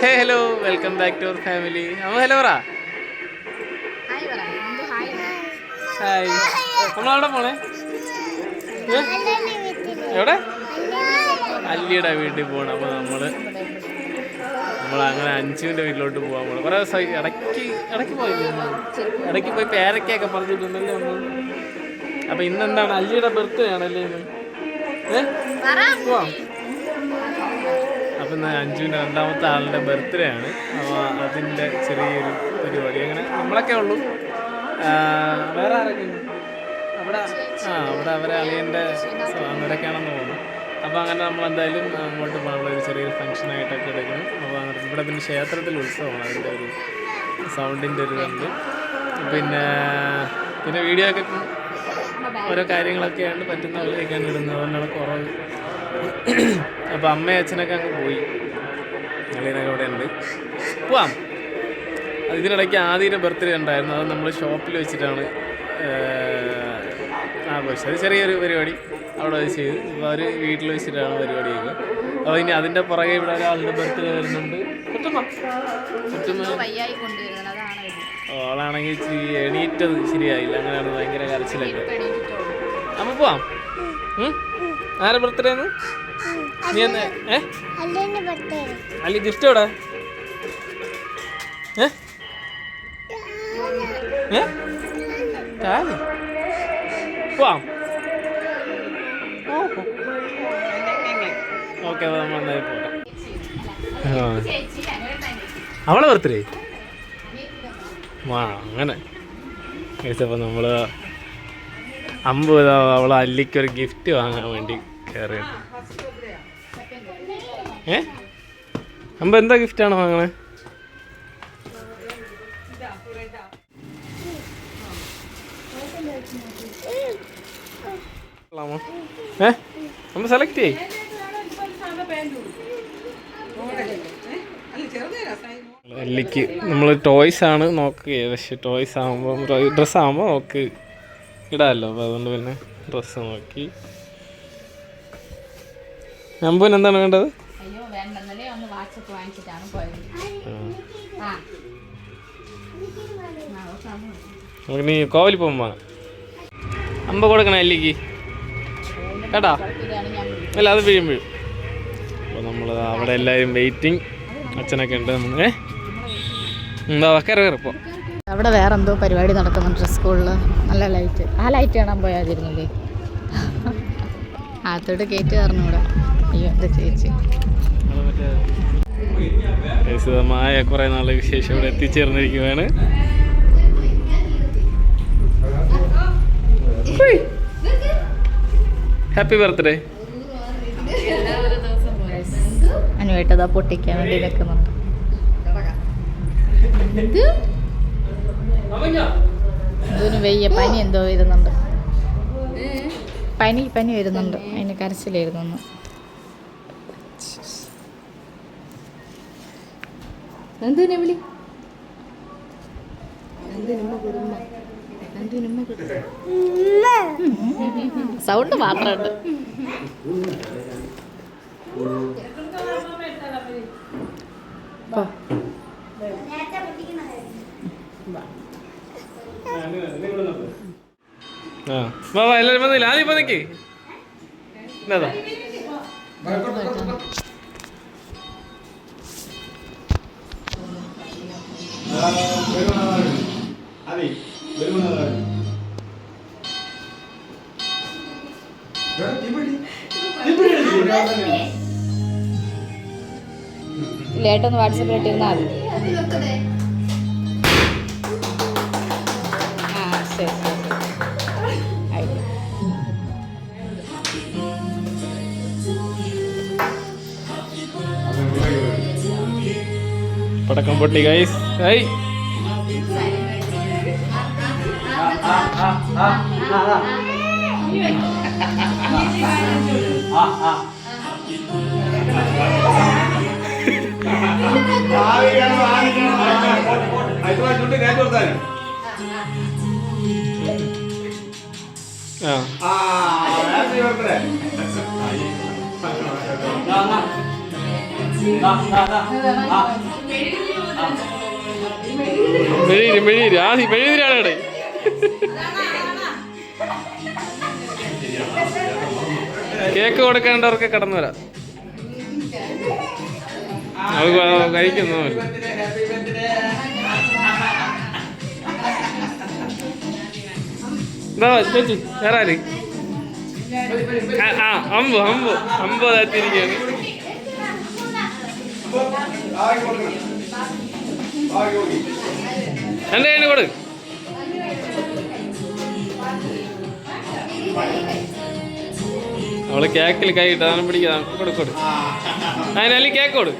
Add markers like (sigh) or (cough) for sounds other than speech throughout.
Hey hello welcome back to our family അമ്മ hello പറ hi നമ്മളവിടെ പോണേ എവിടെ? അല്ലിയുടെ വീട്ടിൽ പോകണം അപ്പോൾ നമ്മൾ നമ്മൾ അങ്ങനെ അഞ്ചുവിന്റെ വീട്ടിലോട്ട് പോകാൻ പോകണം കുറേ ദിവസമായി ഇടയ്ക്ക് ഇടയ്ക്ക് പോയില്ലേ? നമ്മൾ? ഇടയ്ക്ക് പോയി പേരക്കൊക്കെ പറഞ്ഞിട്ടുണ്ടല്ലേ നമ്മൾ അപ്പോൾ ഇന്നെന്താണ്? അല്ലിയുടെ ബർത്ത്ഡേ ആണല്ലേ ഇന്ന്. ഏ? പോവാം. അപ്പം ഇന്ന് അഞ്ജുവിന്റെ രണ്ടാമത്തെ ആളുടെ ബർത്ത്ഡേ ആണ്. അപ്പോൾ അതിന്റെ ചെറിയൊരു പരിപാടി. അങ്ങനെ നമ്മളൊക്കെ ഉള്ളൂ. വേറെ ആരൊക്കെ ഉണ്ട്? അവിടെ ആ അവിടെ അവരെ അളിയന്റെ അവരൊക്കെയാണെന്ന് തോന്നുന്നു. അപ്പോൾ അങ്ങനെ നമ്മൾ എന്തായാലും അങ്ങോട്ട് പോകാനുള്ള ഒരു ചെറിയൊരു ഫംഗ്ഷനായിട്ടൊക്കെ എടുക്കണം അപ്പോൾ അങ്ങനെ ഇവിടെ പിന്നെ ക്ഷേത്രത്തിൽ ഉത്സവമാണ് അതിന്റെ ഒരു സൗണ്ടിന്റെ ഒരു ഇതുണ്ട് പിന്നെ പിന്നെ വീഡിയോ ഒക്കെ ഓരോ കാര്യങ്ങളൊക്കെയാണ് പറ്റുന്ന വിളിക്കാൻ ഇടുന്നത്. അതുകൊണ്ടാണ് കുറവ്. അപ്പോൾ അമ്മയും അച്ഛനൊക്കെ അങ്ങ് പോയി. ഇവിടെ ഉണ്ട് പോവാം. അതിനിടയ്ക്ക് ഇതിനിടയ്ക്ക് ആദ്യം ബർത്ത്ഡേ ഉണ്ടായിരുന്നു. അത് നമ്മൾ ഷോപ്പിൽ വെച്ചിട്ടാണ് ആഘോഷം അത് ചെറിയൊരു പരിപാടി അവിടെ വെച്ച് ചെയ്ത്. ഇപ്പോൾ അവർ വീട്ടിൽ വെച്ചിട്ടാണ് പരിപാടിയൊക്കെ അപ്പോൾ ഇനി അതിന്റെ പുറകെ ഇവിടെ ഒരാളുടെ ബർത്ത്ഡേ വരുന്നുണ്ട്. ഓളാണെങ്കിൽ ഇച്ചിരി എണീറ്റത് ശരിയായില്ല. അങ്ങനെയാണ് ഭയങ്കര കരച്ചിലൊക്കെ. നമുക്ക് പോവാം? ആരെ ബർത്ത്ഡേ ആണ് നീ എന്ന് ഏ? അല്ല ഗിഫ്റ്റ് എവിടെ? ഏ? ഏ? ടാലി പോവാം ഓക്കെ അപ്പോൾ നമ്മൾ എന്തായാലും പോട്ടെ. ആ. അവളെ ബർത്ത്ഡേ വാ അങ്ങനെ. കഴിച്ചപ്പോൾ നമ്മൾ അമ്പത് അവളെ അല്ലിക്കൊരു ഗിഫ്റ്റ് വാങ്ങാൻ വേണ്ടി ഏ? അമ്പ എന്താ ഗിഫ്റ്റാണ് വാങ്ങണേ? ഏ? സെലക്ട് ചെയ് അല്ലിക്ക് നമ്മൾ ടോയ്സ് ആണ് നോക്കുക പക്ഷെ ടോയ്സ് ആകുമ്പോൾ ഡ്രസ്സ് ആകുമ്പോൾ നോക്ക് ഇടാമല്ലോ അപ്പോൾ അതുകൊണ്ട് പിന്നെ ഡ്രസ്സ് നോക്കി. നമ്പൂന് എന്താണ് വേണ്ടത്? അയ്യോ വേണ്ട. ഇന്നലെ ഒന്ന് വാട്സപ്പ് വാങ്ങിച്ചിട്ടാണ് പോയത്. ആ. നമുക്ക് നീ കോവിൽ പോകുമ്പോ അമ്പ കൊടുക്കണേ അല്ലിക്ക്? കേട്ടാ? അല്ല അത് വീഴും വീഴും. അപ്പോൾ നമ്മൾ അവിടെ എല്ലാവരും വെയിറ്റിംഗ് അച്ഛനൊക്കെ ഉണ്ട് നമ്മളെ. ഏ? എന്താ കയറി കയറി ഇപ്പോൾ അവിടെ വേറെന്തോ പരിപാടി നടക്കുന്നുണ്ട് സ്കൂളിൽ നല്ല ലൈറ്റ് ആ ലൈറ്റ് കാണാൻ പോയാതിരുന്നില്ലേ? അകത്തോട്ട് കയറ്റി പറഞ്ഞുകൂടാ അയ്യോ അത് ചേച്ചി. മായ കുറെ നാളെ വിശേഷം ഇവിടെ എത്തിച്ചേർന്നിരിക്കുകയാണ് ഹാപ്പി ബർത്ത്ഡേ അനുവേട്ടതാ പൊട്ടിക്കാൻ വേണ്ടി നിൽക്കുന്നുണ്ട് ഇതിന് വെയ്യ പനി എന്തോ വരുന്നുണ്ട്. പനി പനി വരുന്നുണ്ട് അതിന് കരച്ചിലായിരുന്നു ഒന്ന് എന്തിനാ വിളി സൗണ്ട് മാത്രമുണ്ട് പോ. ആ വാ വാ എല്ലാവരും വന്നില്ല? ആദ്യം ഇപ്പൊ നിക്ക്. എന്നാ ലേട്ടൊന്ന് വാട്സപ്പിൽ ഇട്ടിരുന്നാൽ മതി. പടക്കം പൊട്ടി ഗൈസ് ആ ആ മെഴുകിരി മെഴുകിരി. ആ മെഴുകിരിയാണ് ഇവിടെ കേക്ക് കൊടുക്കേണ്ടവർക്ക് കടന്നു വരാം. എന്താ ചേച്ചി വേറെ ആര്? ആ അമ്പു അമ്പു അമ്പു അതാത്തിരിക്കുകയാണ് എന്റെ കയ്യിൽ കൊടു. അവൾ കേക്കിൽ കൈ ഇട്ട് അതാണ് പിടിക്കാം കൊടു കൊടു. അതിനല്ലേ കേക്ക് കൊടു.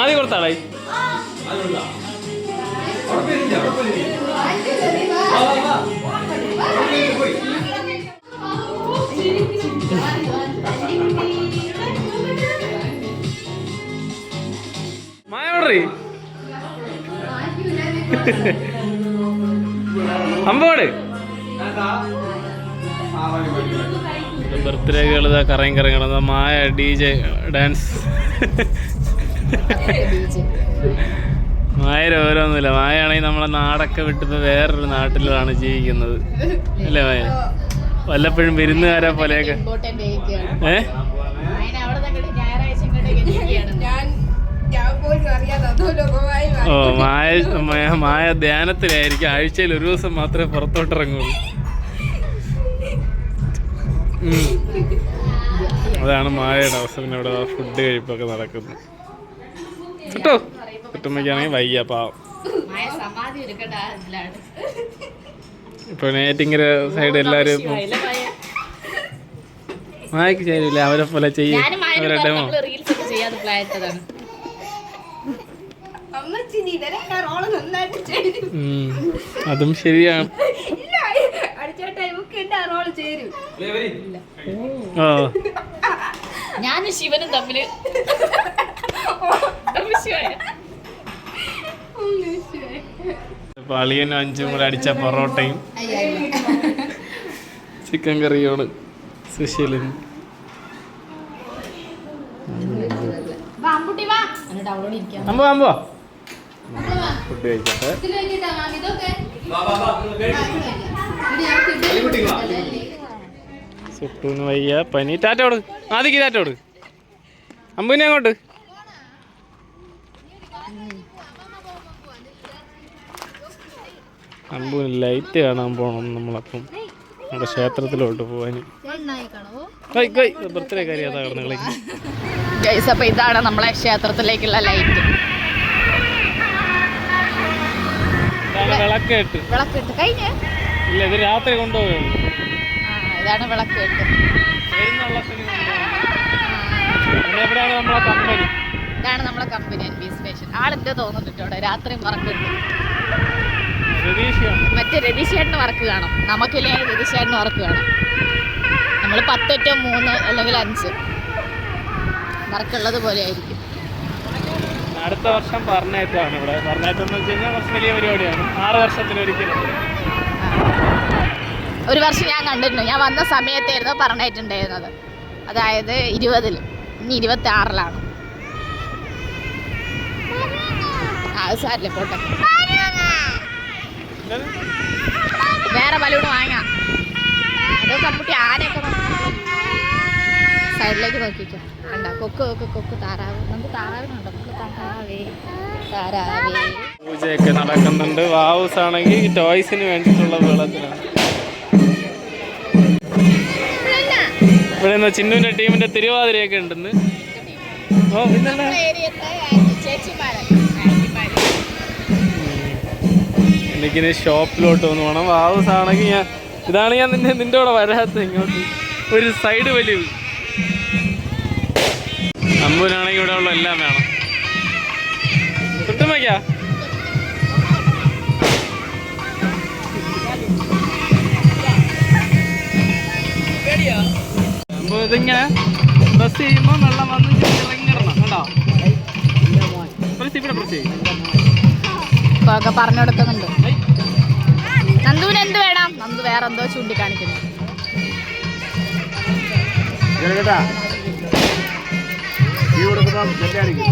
ആദ്യം കൊടുത്താളായി മായ ഓർഡറി അമ്പോട് ബർത്ത്ഡേകൾ ഇതാ കറങ്ങി കറങ്ങണം Maya D J dance. (laughs) Maya ഓരോന്നുമില്ല. മായാണെങ്കിൽ നമ്മളെ നാടൊക്കെ വിട്ടിപ്പോ വേറൊരു നാട്ടിലാണ് ജീവിക്കുന്നത്. അല്ലേ മായ വല്ലപ്പോഴും വിരുന്നുകാരെ പോലെയൊക്കെ. ഏ? ഓ മായ മായ- ധ്യാനത്തിലായിരിക്കും. ആഴ്ചയിൽ ഒരു ദിവസം മാത്രമേ പുറത്തോട്ടിറങ്ങുള്ളൂ. അതാണ് മായയുടെ അവസരം ഇവിടെ ഫുഡ് കഴിപ്പൊക്കെ നടക്കുന്നത് കിട്ടോ? കിട്ടുമ്പോഴേക്കാണെങ്കിൽ വയ്യ പാവം ഇപ്പൊ നേറ്റിങ്ങര സൈഡ് എല്ലാരും. മായക്ക് ചെയ്യില്ല അവരെ പോലെ ചെയ്യും. ഞാനും മായനും അവരെ പറഞ്ഞ് ശിവനും നമ്മൾ അളിയനും അഞ്ചും കൂടെ അടിച്ച പൊറോട്ടയും. ചിക്കൻ കറിയാണ് സുശീലൻ വാ, അമ്പുട്ടി വാ. എന്നിട്ട് അവളോട് ഇരിക്കാം. അമ്പോ അമ്പോ. ഫുഡ് കഴിക്കട്ടെ. സുട്ടൂന് വയ്യ. പനി. ടാറ്റോട് ആദ്യം ടാറ്റോട് അമ്പുവിനെ അങ്ങോട്ട്. അമ്പുവിന് ലൈറ്റ് കാണാൻ പോണം നമ്മളപ്പം. നമ്മുടെ ക്ഷേത്രത്തിലോട്ട് പോവാൻ. ബർത്ത്ഡേ കാര്യം അതാ കിടന്ന് കളിക്കും. ഗൈസ് അപ്പൊ ഇതാണ് നമ്മളെ ക്ഷേത്രത്തിലേക്കുള്ള ലൈറ്റ് വിളക്കേട്ട്. വിളക്കേട്ട്. കഴിഞ്ഞ. ഇല്ല ഇത് രാത്രി കൊണ്ടുപോവുകയുള്ളൂ ആ ഇതാണ് വിളക്കേട്ട്. ഇതാണ് നമ്മളെ കമ്പനി ബി സ്റ്റേഷൻ ആളുണ്ട് തോന്നുന്നുണ്ട് രാത്രി രതീഷാണ് മറ്റേ രതീഷേട്ടന് വർക്ക് കാണും. നമുക്കില്ലേ രതീഷേട്ടന് വർക്ക് കാണും. നമ്മൾ പത്തെട്ടോ മൂന്ന് അല്ലെങ്കിൽ അഞ്ച്. വർക്കുള്ളത് പോലെ ആയിരിക്കും. അടുത്ത വർഷം പറഞ്ഞേറ്റാണ് ഇവിടെ. പറഞ്ഞേറ്റം എന്ന് വെച്ച് കഴിഞ്ഞാൽ കുറച്ച് വലിയ പരിപാടിയാണ്. ആറ് വർഷത്തിലൊരിക്കലും ഒരു വർഷം ഞാൻ കണ്ടിരുന്നു. ഞാൻ വന്ന സമയത്തായിരുന്നു പറഞ്ഞിട്ടുണ്ടായിരുന്നത് അതായത് ഇരുപതിൽ ഇനി ഇരുപത്തി ആറിലാണ് ആ സാരില്ല പോട്ടെ. വേറെ ബലൂണ് വാങ്ങാം. അത് കമ്മുട്ടി ആനയൊക്കെ സൈഡിലേക്ക് നോക്കിക്കോ. കണ്ട? കൊക്ക് കൊക്ക് കൊക്ക് താറാവ്. നമുക്ക് താറാവിനുണ്ടോ നമുക്ക് താറാവേ താറാവേ. പൂജയൊക്കെ നടക്കുന്നുണ്ട്. വാവൂസ് ആണെങ്കിൽ ടോയ്സിന് വേണ്ടിയിട്ടുള്ള വെള്ളത്തിലാണ് ഇവിടെ നിന്ന് ചിന്നുവിന്റെ ടീമിന്റെ തിരുവാതിരയൊക്കെ ഉണ്ടെന്ന്? ഓ പിന്നെ ചേച്ചിമാരെ. എനിക്കിനി ഷോപ്പിലോട്ട് ഒന്ന് പോകണം വാവസ് ആണെങ്കിൽ ഞാൻ ഇതാണ് ഞാൻ നിന്നെ നിന്റെ കൂടെ വരാത്തത് ഇങ്ങോട്ട്. ഒരു സൈഡ് വലിയ അമ്പൂരാണെങ്കിൽ ഇവിടെ ഉള്ള എല്ലാം വേണം. കിട്ടും വയ്ക്കാ അമ്പൂ ഇതിങ്ങനെ പ്രസ് ചെയ്യുമ്പോൾ വെള്ളം വന്ന് ഇറങ്ങിടണം കേട്ടോ പ്രസ് ഇവിടെ പ്രസ് ചെയ്യും. ഒക്കെ പറഞ്ഞു കൊടുക്കുന്നുണ്ട്. ഐ. വേറെ എന്തോ ചൂണ്ടിക്കാണിക്കുന്നു. കേട്ടാ ഈ കൊടുക്കുമ്പം നെല്ല് അടിക്കും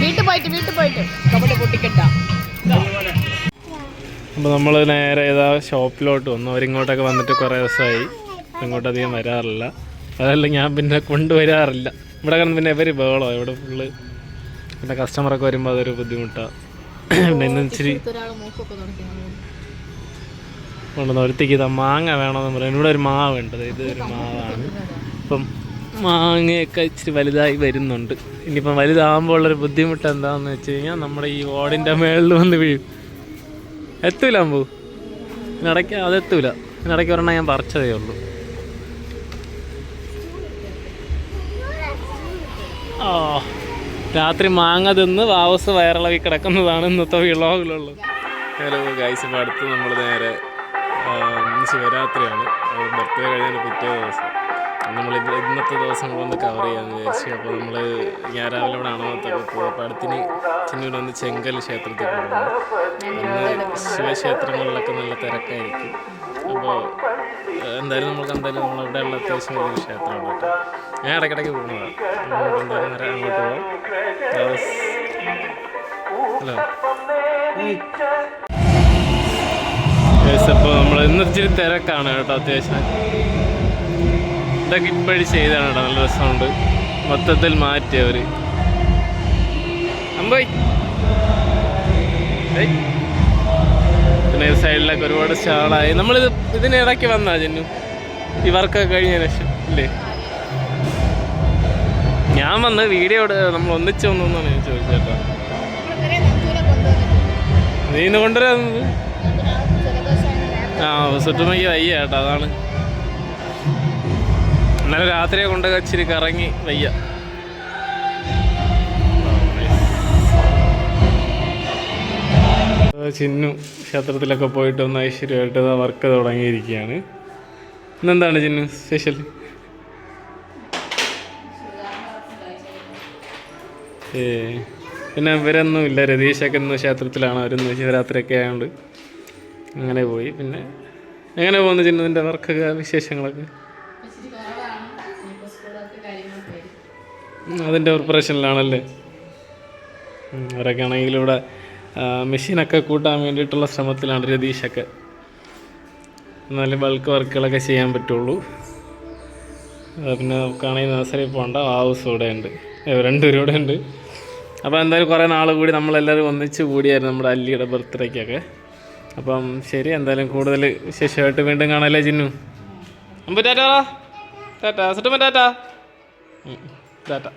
വീട്ടിൽ പോയിട്ട് വീട്ടിൽ പോയിട്ട്. കബഡി പൊട്ടിക്കട്ട. അപ്പോൾ നമ്മൾ നേരെ ഏതാ ഷോപ്പിലോട്ട് വന്നു. അവരിങ്ങോട്ടൊക്കെ വന്നിട്ട് കുറേ ദിവസമായി. ഇങ്ങോട്ടധികം വരാറില്ല. അതല്ല ഞാൻ പിന്നെ കൊണ്ടുവരാറില്ല. ഇവിടെ കാരണം പിന്നെ ഇവർ ബഹളോ? ഇവിടെ ഫുള്ള് പിന്നെ കസ്റ്റമറൊക്കെ വരുമ്പോൾ അതൊരു ബുദ്ധിമുട്ടാണ് പിന്നെ ഇന്ന് ഇച്ചിരി ഒരാൾ മൂക്കൊക്കെ തുടങ്ങി. കൊണ്ടുവന്ന് ഒരുത്തേക്ക് ഇതാ മാങ്ങ വേണമെന്ന് പറയാം ഇവിടെ ഒരു മാവ് ഉണ്ട്. ഇത് ഒരു മാവാണ്. അപ്പം മാങ്ങയൊക്കെ ഇച്ചിരി വലുതായി വരുന്നുണ്ട്. ഇനിയിപ്പം വലുതാകുമ്പോൾ ഉള്ളൊരു ബുദ്ധിമുട്ട് എന്താണെന്ന് വെച്ച് കഴിഞ്ഞാൽ നമ്മുടെ ഈ ഓടിന്റെ മേളിൽ വന്ന് വീഴും. എത്തൂല അമ്പൂ. ഇതിനിടയ്ക്ക് അതെത്തൂല ഇതിനിടയ്ക്ക് ഒരെണ്ണം ഞാൻ പറിച്ചതേ ഉള്ളൂ. ആ രാത്രി മാങ്ങ തിന്ന് വാവസ് വയറിളകി കിടക്കുന്നതാണ് ഇന്നത്തെ വിളവുകളുള്ളത് ഹലോ ഗൈസ് അടുത്ത് നമ്മൾ നേരെ ശിവരാത്രിയാണ്. ബർത്ത്ഡേ കഴിഞ്ഞാൽ പിറ്റേ ദിവസം. നമ്മൾ ഇന്നത്തെ ദിവസം നമ്മളൊന്ന് കവർ ചെയ്യാമെന്ന് വിചാരിച്ചു. അപ്പോൾ നമ്മൾ ഞാൻ രാവിലെ ഇവിടെ അണവത്തൊക്കെ പോകും അപ്പോൾ അടുത്തിന് ചിന്നൂർ വന്ന് ചെങ്കൽ ക്ഷേത്രത്തിൽ പോകുന്നു അന്ന് ശിവക്ഷേത്രങ്ങളിലൊക്കെ നല്ല തിരക്കായിരിക്കും. അപ്പോൾ എന്തായാലും നമുക്ക് എന്തായാലും നമ്മളിവിടെയുള്ള അത്യാവശ്യം വലിയൊരു ക്ഷേത്രമാണ് ഞാൻ ഇടയ്ക്കിടയ്ക്ക് പോകുന്നതാണ് നമുക്ക് എന്തായാലും നേരെ അങ്ങോട്ട് പോകാം ഹലോ അപ്പോൾ നമ്മൾ ഇന്ന് ഇച്ചിരി തിരക്കാണ് കേട്ടോ അത്യാവശ്യം. ഇതൊക്കെ ഇപ്പോഴും ചെയ്താണ് കേട്ടോ നല്ല രസമുണ്ട്. മൊത്തത്തിൽ മാറ്റിയവർ അമ്പോയ്. പിന്നെ സൈഡിലൊക്കെ ഒരുപാട് സ്റ്റാളായി നമ്മളിത് ഇതിനിടയ്ക്ക് വന്നാ ജന്നു? ഈ വർക്കൊക്കെ കഴിഞ്ഞതിന് ശേഷം ഇല്ലേ? ഞാൻ വന്ന് വീഡിയോ നമ്മൾ ഒന്നിച്ചു വന്നു ഞാൻ ചോദിച്ചേട്ടോ നീന്ന് നീ ഇന്ന് കൊണ്ടുവരാന്നത് ആ വയ്യ കേട്ടോ അതാണ്. ഇന്നലെ രാത്രിയെ കൊണ്ട് ഇച്ചിരി കറങ്ങി വയ്യ. ചിന്നു ക്ഷേത്രത്തിലൊക്കെ പോയിട്ട് ഒന്ന് ഐശ്വര്യമായിട്ട് വർക്ക് തുടങ്ങിയിരിക്കുകയാണ്. ഇന്നെന്താണ് ചിന്നു സ്പെഷ്യൽ? ഏ പിന്നെ ഇവരൊന്നും ഇല്ല. രതീഷൊക്കെ ഇന്ന് ക്ഷേത്രത്തിലാണ്. അവരിന്ന് ശിവരാത്രിയൊക്കെ ആയതുകൊണ്ട് അങ്ങനെ പോയി. പിന്നെ എങ്ങനെ പോകുന്നു ചിന്നതിന്റെ വർക്കൊക്കെ വിശേഷങ്ങളൊക്കെ? അതിന്റെ പ്രിപ്പറേഷനിലാണല്ലേ? അവരൊക്കെ ആണെങ്കിൽ ഇവിടെ മെഷീനൊക്കെ കൂട്ടാൻ വേണ്ടിയിട്ടുള്ള ശ്രമത്തിലാണ് രതീഷൊക്കെ. എന്നാലും ബൾക്ക് വർക്കുകളൊക്കെ ചെയ്യാൻ പറ്റുള്ളൂ. പിന്നെ നമുക്കാണെങ്കിൽ നഴ്സറി പോകണ്ട ഹൗസ് ഇവിടെ ഉണ്ട്. രണ്ടുപേരും ഇവിടെ ഉണ്ട്. അപ്പോൾ എന്തായാലും കുറേ നാൾ കൂടി നമ്മളെല്ലാവരും ഒന്നിച്ച് കൂടിയായിരുന്നു നമ്മുടെ അല്ലിയുടെ ബർത്ത്ഡേക്കൊക്കെ അപ്പം ശരി എന്തായാലും കൂടുതൽ വിശേഷമായിട്ട് വീണ്ടും കാണാല്ലേ ജിന്നു? അമ്പ ടാറ്റാ ടാറ്റാ സുട്ടുമ്പ ടാറ്റാ. ടാറ്റ.